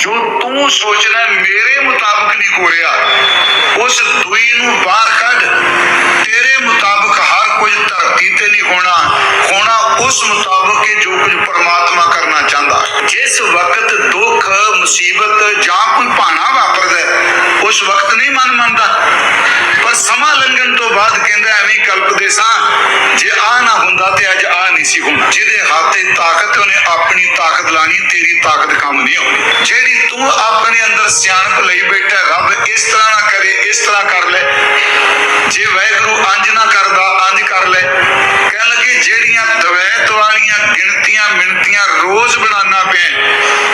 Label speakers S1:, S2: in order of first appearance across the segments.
S1: ਜੋ ਤੂੰ ਸੋਚਦਾ ਮੇਰੇ ਮੁਤਾਬਕ ਨਹੀਂ ਹੋ ਰਿਹਾ ਉਸ ਦੂਈ ਨੂੰ ਬਾਹਰ ਕੱਢ। ਤੇਰੇ ਮੁਤਾਬਕ ਹਰ ਕੁਝ ਧਰਤੀ ਤੇ ਨਹੀਂ ਹੋਣਾ। ਹੋਣਾ ਉਸ ਮੁਤਾਬਕ ਕਿ ਜੋ ਕੁਝ ਪਰਮਾਤਮਾ ਕਰਨਾ ਚਾਹੁੰਦਾ। ਜਿਸ ਵਕਤ ਦੁੱਖ, ਮੁਸੀਬਤ ਜਾਂ ਕੋਈ ਭਾਣਾ ਵਾਪਰਦਾ ਉਸ ਵਕਤ ਨਹੀਂ ਮਨ ਮੰਨਦਾ। ਪਰ ਸਮਾਂ ਲੰਘਣ ਤੋਂ ਬਾਅਦ ਕਹਿੰਦਾ ਐਵੇਂ ਕਲਪਦੇ ਸਾਂ, ਜੇ ਆ ਨਾ ਹੁੰਦਾ ਤੇ ਅੱਜ ਆ ਨਹੀਂ ਸੀ ਹੋਣਾ। ਜਿਹਦੇ ਹੱਥ ਤਾਕਤ ਉਹਨੇ ਆਪਣੀ ਤਾਕਤ ਲਾਣੀ, ਤੇਰੀ ਤਾਕਤ ਕੰਮ ਨਹੀਂ ਆਉਣੀ। ਜਿਹੜੀ ਤੂੰ ਆਪਣੇ ਅੰਦਰ ਸਿਆਣਪ ਲਈ ਬੈਠਾ ਰੱਬ ਇਸ ਤਰ੍ਹਾਂ ਨਾ ਕਰੇ, ਇਸ ਤਰ੍ਹਾਂ ਕਰ ਲੈ। ਜੇ ਵੈਗਰੂ ਅੰਜ ਨਾ ਕਰਦਾ, ਅੰਜ ਕਰ ਲੈ। ਕਹਿਣ ਲੱਗੇ, ਜਿਹੜੀਆਂ ਦਵੈਤ ਵਾਲੀਆਂ ਗਿਣਤੀਆਂ ਮਿਣਤੀਆਂ ਰੋਜ਼ ਬਣਾਉਣਾ ਪਿਆ,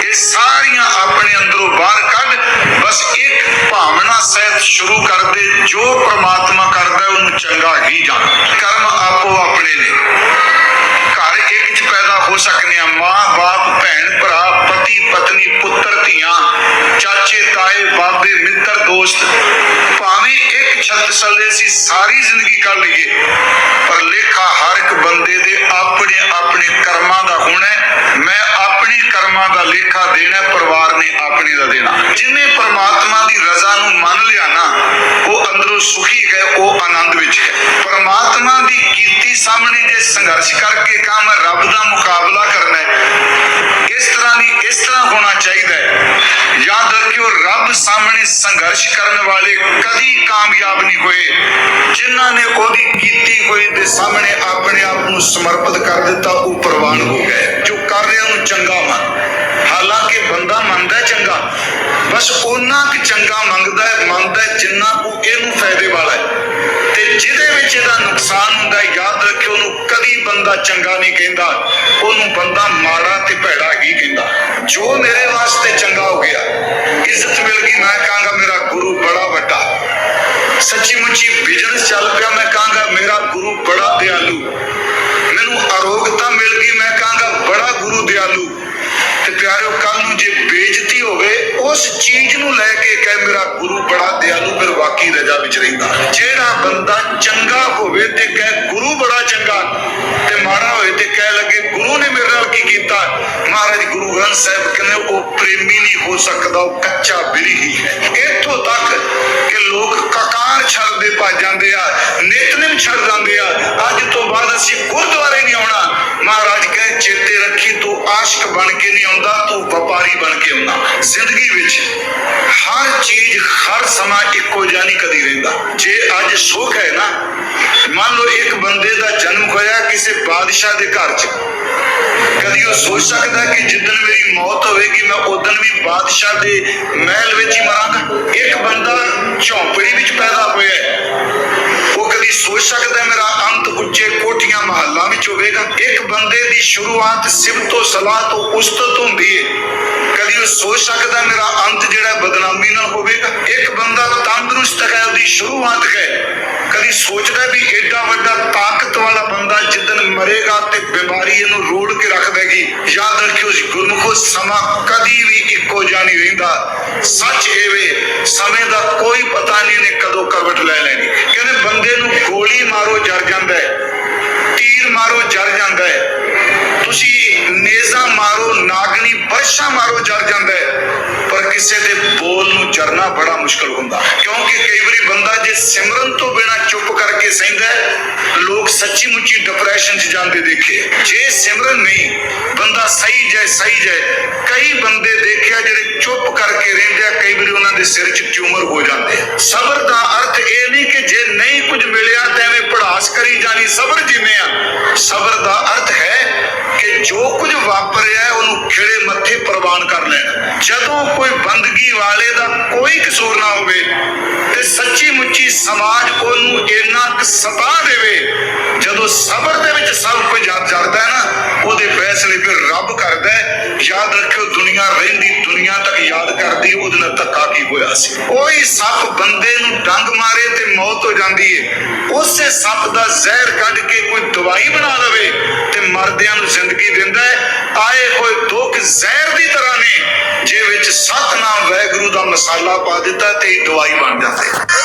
S1: ਇਹ ਸਾਰੀਆਂ ਆਪਣੇ ਅੰਦਰੋਂ ਬਾਹਰ ਕੱਢ ਬਸ ਇੱਕ ਭਾਵਨਾ ਸਹਿਤ ਸ਼ੁਰੂ ਕਰ ਦੇ ਜੋ ਪ੍ਰਮਾਤਮਾ ਕਰਦਾ ਉਹਨੂੰ ਚੰਗਾ ਹੀ ਜਾਣ। ਕਰਮ ਆਪੋ ਆਪਣੇ ਨੇ। ਘਰ ਇੱਕ ਚ ਪੈਦਾ ਹੋ ਸਕਨੇ ਆ। ਮਾਂ, ਬਾਪ, ਭੈਣ, ਭਰਾ, ਪਤੀ, ਪਤਨੀ, ਪੁੱਤਰ, ਧੀਆਂ, ਚਾਚੇ, ਤਾਏ, ਬਾਬੇ, ਮਿੱਤਰ, ਦੋਸਤ। ਭਾਵੇਂ ਇੱਕ ਛੱਤ ਥੱਲੇ ਸੀ ਸਾਰੀ ਜ਼ਿੰਦਗੀ ਕੱਢ ਲਈਏ, ਪਰ ਲੇਖਾ ਹਰ ਇੱਕ ਬੰਦੇ ਦੇ ਆਪਣੇ ਆਪਣੇ ਕਰਮਾਂ ਦਾ ਹੋਣਾ ਹੈ। ਮੈਂ ਆਪਣੀ ਕਰਮਾਂ ਦਾ ਲੇਖਾ ਦੇਣਾ ਹੈ, ਪਰਿਵਾਰ ਨੇ ਆਪਣੇ ਦਾ ਦੇਣਾ ਜਿਨੇ ਪਰਮਾਤਮਾ ਦੀ ਰਜ਼ਾ ਨੂੰ ਮੰਨ ਲਿਆ ਨਾ ਉਹ ਅੰਦਰੋਂ ਸੁਖੀ ਹੈ, ਉਹ ਆਨੰਦ ਵਿੱਚ ਹੈ। ਪਰਮਾਤਮਾ ਦੀ ਕੀਤੀ ਸਾਹਮਣੇ ਜੇ ਸੰਘਰਸ਼ ਕਰਕੇ ਕੰਮ ਰੱਬ ਦਾ ਮੁਕਾਬਲਾ ਕਰਨਾ ਹੈ, ਇਸ ਤਰ੍ਹਾਂ ਦੀ ਇਸ ਤਰ੍ਹਾਂ ਹੋਣਾ ਚਾਹੀਦਾ ਹੈ। ਯਾਦ ਰੱਖਿਓ, ਰੱਬ ਸਾਹਮਣੇ ਸੰਘਰਸ਼ ਕਰਨ ਵਾਲੇ ਕਦੀ ਕਾਮਯਾਬ ਨਹੀਂ ਹੋਏ। ਜਿਨ੍ਹਾਂ ਨੇ ਉਹਦੀ ਕੀਤੀ ਹੋਈ ਦੇ ਸਾਹਮਣੇ ਆਪਣੇ ਆਪ ਨੂੰ ਸਮਰਪਿਤ ਕਰ ਦਿੱਤਾ, ਉਹ ਪ੍ਰਵਾਨ ਹੋ ਗਏ। ਜੋ ਕਰ ਰਿਹਾ, ਉਹਨੂੰ ਚੰਗਾ ਮੰਨ। ਹਾਲਾਂਕਿ ਬੰਦਾ ਮੰਨਦਾ ਚੰਗਾ। ਬਸ ਉਹਨਾਂ ਕਿ ਚੰਗਾ ਮੰਗਦਾ ਹੈ, ਮੰਨਦਾ ਜਿੰਨਾ ਕੁ ਇਹਨੂੰ ਫਾਇਦੇ ਵਾਲਾ ਹੈ ਤੇ ਜਿਹਦੇ ਵਿੱਚ ਇਹਦਾ ਨੁਕਸਾਨ ਹੁੰਦਾ ਯਾਦ ਰੱਖਿਓ, ਉਹਨੂੰ ਕਦੀ ਬੰਦਾ ਚੰਗਾ ਨਹੀਂ ਕਹਿੰਦਾ। ਉਹਨੂੰ ਬੰਦਾ ਮਾੜਾ ਤੇ ਭੈੜਾ ਹੀ ਕਹਿੰਦਾ। ਜੋ ਮੇਰੇ ਵਾਸਤੇ ਚੰਗਾ ਹੋ ਗਿਆ, ਇੱਜ਼ਤ ਮਿਲ ਗਈ, ਮੈਂ ਕਹਾਂਗਾ, ਮੇਰਾ ਗੁਰੂ ਬੜਾ ਵੱਡਾ। ਸੱਚੀ ਮੁੱਚੀ ਬਿਜ਼ਨਸ ਚੱਲ ਪਿਆ, ਮੈਂ ਕਹਾਂਗਾ, ਮੇਰਾ ਗੁਰੂ ਬੜਾ ਦਿਆਲੂ। ਮੈਨੂੰ ਅਰੋਗਤਾ ਮਿਲ ਗਈ, ਮੈਂ ਕਹਾਂਗਾ, ਬੜਾ ਗੁਰੂ ਦਿਆਲੂ। ਤੇ ਪਿਆਰਿਓ ਕੱਲ ਨੂੰ ਜੇ ਉਸ ਚੀਜ਼ ਨੂੰ ਲੈ ਕੇ ਕਹੇ ਮੇਰਾ ਗੁਰੂ ਬੜਾ ਦਿਆਲੂ, ਫਿਰ ਵਾਕਈ ਰਜਾ ਵਿੱਚ ਰਹਿੰਦਾ। ਜਿਹੜਾ ਬੰਦਾ ਚੰਗਾ ਹੋਵੇ ਤੇ ਕਹੇ ਗੁਰੂ ਬੜਾ ਚੰਗਾ ਤੇ ਮਾੜਾ ਹੋਵੇ ਤੇ ਕਹਿ ਲੱਗੇ ਗੁਰੂ ਨੇ ਮੇਰੇ ਨਾਲ ਕੀ ਕੀਤਾ? ਮਹਾਰਾਜ ਗੁਰੂ ਗ੍ਰੰਥ ਸਾਹਿਬ ਕਹਿੰਦੇ, ਉਹ ਪ੍ਰੇਮੀ ਨਹੀਂ ਹੋ ਸਕਦਾ, ਉਹ ਕੱਚਾ ਬਿਰੀ ਹੀ ਹੈ। ਇੱਥੋਂ ਤੱਕ ਕਿ ਲੋਕ ਕਕਾਰ ਛੱਡਦੇ ਭੱਜ ਜਾਂਦੇ ਆ, ਨਿਤਨੇਮ ਛੱਡ ਜਾਂਦੇ ਆ। ਅੱਜ ਤੋਂ ਬਾਅਦ ਅਸੀਂ ਗੁਰਦੁਆਰੇ ਨਹੀਂ ਆਉਣਾ। ਮਹਾਰਾਜ ਕਹੇ, ਚੇਤੇ ਰੱਖੀ, ਤੂੰ ਆਸ਼ਕ ਬਣ ਕੇ ਨਹੀਂ ਆਉਂਦਾ, ਤੂੰ ਵਪਾਰੀ ਬਣ ਕੇ ਆਉਂਦਾ। ਜ਼ਿੰਦਗੀ ਵਿੱਚ ਹਰ ਚੀਜ਼, ਹਰ ਸਮਾਂ ਇੱਕੋ ਜਿਹਾ ਨਹੀਂ ਕਦੀ ਰਹਿੰਦਾ। ਜੇ ਅੱਜ ਸੁੱਖ ਹੈ ਨਾ, ਮੰਨ ਲਓ ਇੱਕ ਬੰਦੇ ਦਾ ਜਨਮ ਹੋਇਆ ਕਿਸੇ ਬਾਦਸ਼ਾਹ ਦੇ ਘਰ 'ਚ। ਕਦੀ ਉਹ ਸੋਚ ਸਕਦਾ ਕਿ ਜਿੱਦਣ ਮੇਰੀ ਮੌਤ ਹੋਵੇਗੀ, ਮੈਂ ਉਦੋਂ ਵੀ ਬਾਦਸ਼ਾਹ ਦੇ ਮਹਿਲ ਵਿੱਚ ਹੀ ਮਰਾਂਗਾ। ਇੱਕ ਬੰਦਾ ਝੌਂਪੜੀ ਵਿੱਚ ਪੈਦਾ ਹੋਇਆ ਉਹ ਕਦੀ ਸੋਚ ਸਕਦਾ ਮੇਰਾ ਅੰਤ ਉੱਚੇ ਕੋਠੀਆਂ ਮਹੱਲਾਂ ਵਿੱਚ ਹੋਵੇਗਾ। ਇੱਕ ਬੰਦੇ ਦੀ ਸ਼ੁਰੂਆਤ ਸਿਫਤ ਤੋਂ ਸਲਾਹ ਤੋਂ ਉਸਤਤ ਹੁੰਦੀ ਹੈ। ਕਦੀ ਉਹ ਸੋਚ ਸਕਦਾ ਮੇਰਾ ਅੰਤ ਜਿਹੜਾ ਬਦਨਾਮੀ ਨਾਲ ਹੋਵੇਗਾ? ਇੱਕ ਬੰਦਾ ਤੰਦਰੁਸਤ ਹੈ, ਉਹਦੀ ਸ਼ੁਰੂਆਤ ਹੈ। ਕਦੀ ਸੋਚਦਾ ਵੀ ਐਡਾ ਵੱਡਾ ਤਾਕਤ ਵਾਲਾ ਬੰਦਾ ਜਿੱਦਣ ਮਰੇਗਾ ਤੇ ਬਿਮਾਰੀ ਇਹਨੂੰ ਰੋੜ ਕੇ ਰੱਖ ਦੇਗੀ। ਯਾਦ ਰੱਖਿਓ ਜੀ, ਗੁਰਮੁਖੋ, ਸਮਾਂ ਕਦੀ ਵੀ ਇੱਕੋ ਜਿਹਾ ਨਹੀਂ ਰਹਿੰਦਾ। ਸੱਚ ਇਹ ਵੇ, ਸਮੇਂ ਦਾ ਕੋਈ ਪਤਾ ਨਹੀਂ ਨੇ ਕਦੋਂ ਕਰਵਟ ਲੈ ਲੈਣੀ। ਕਹਿੰਦੇ ਬੰਦੇ ਨੂੰ ਗੋਲੀ ਮਾਰੋ, ਜਰ ਜਾਂਦਾ ਹੈ। ਕਿਸੇ ਦੇ ਬੋਲ ਨੂੰ ਜਰਨਾ ਬੜਾ ਮੁਸ਼ਕਲ ਹੁੰਦਾ। ਕਿਉਂਕਿ ਕਈ ਵਾਰੀ ਬੰਦਾ ਜੇ ਸਿਮਰਨ ਤੋਂ ਬਿਨਾ ਚੁੱਪ ਕਰਕੇ ਸਹਿੰਦਾ ਲੋਕ ਸੱਚੀ ਮੁੱਚੀ ਡਿਪਰੈਸ਼ਨ 'ਚ ਜਾਂਦੇ ਦੇਖੇ। ਜੇ ਸਿਮਰਨ ਨਹੀਂ, ਬੰਦਾ ਸਹੀ ਜਾਏ ਸਹੀ ਜਾਏ। ਕਈ ਬੰਦੇ ਦੇਖਿਆ ਜਿਹੜੇ ਚੁੱਪ ਕਰਕੇ ਰਹਿੰਦੇ ਆ, ਕਈ ਵਾਰੀ ਉਹਨਾਂ ਦੇ ਸਿਰ 'ਚ ਟਿਊਮਰ ਹੋ ਜਾਂਦੇ ਆ। ਸਬਰ ਦਾ ਅਰਥ ਇਹ ਨਹੀਂ ਕਿ ਜੇ ਨਹੀਂ ਕੁਝ ਮਿਲਿਆ ਤਾਂ ਐਵੇਂ ਪੜਾਸ ਕਰੀ ਜਾਣੀ। ਸਬਰ ਜਿਵੇਂ ਆ। ਸਬਰ ਦਾ ਅਰਥ ਹੈ ਕਿ ਜੋ ਕੁਝ ਵਾਪਰਿਆ ਉਹਨੂੰ ਜਦੋਂ ਕੋਈ ਬੰਦਗੀ ਵਾਲੇ ਦਾ ਕੋਈ ਕਸੂਰ ਨਾ ਹੋਵੇ ਤੇ ਸੱਚੀ ਮੁੱਚੀ ਸਮਾਜ ਉਹਨੂੰ ਇੰਨਾ ਕੁ ਸਤਾ ਦੇਵੇ, ਜਦੋਂ ਸਬਰ ਦੇ ਵਿੱਚ ਸਭ ਕੁਝ ਜਰ ਜਰਦਾ ਹੈ ਨਾ, ਉਹਦੇ ਫੈਸਲੇ ਫਿਰ ਰੱਬ ਕਰਦਾ ਹੈ। ਯਾਦ ਰੱਖਿਓ, ਦੁਨੀਆ ਰਹਿੰਦੀ ਦੁਨੀਆ ਤੱਕ ਯਾਦ ਕਰਦੀ, ਉਹਦੇ ਨਾਲ ਧੱਕਾ ਕੀ ਹੋਇਆ ਸੀ? ਕੋਈ ਸੱਪ ਬੰਦੇ ਨੂੰ ਡੰਗ ਮਾਰੇ ਤੇ ਮੌਤ ਹੋ ਜਾਂਦੀ ਹੈ ਉਸੇ ਸੱਪ ਦਾ ਜ਼ਹਿਰ ਕੱਢ ਕੇ ਕੋਈ ਦਵਾਈ ਬਣਾ ਲਵੇ ਤੇ ਮਰਦਿਆਂ ਨੂੰ ਜ਼ਿੰਦਗੀ ਦਿੰਦਾ ਹੈ। ਆਏ ਹੋਏ ਦੁੱਖ ਜ਼ਹਿਰ ਦੀ ਤਰ੍ਹਾਂ ਨੇ। ਸਤਨਾਮ ਵੈਗੁਰੂ ਦਾ ਮਸਾਲਾ ਪਾ ਦਿੱਤਾ ਤੇ ਦਵਾਈ ਬਣ ਜਾਂਦੇ।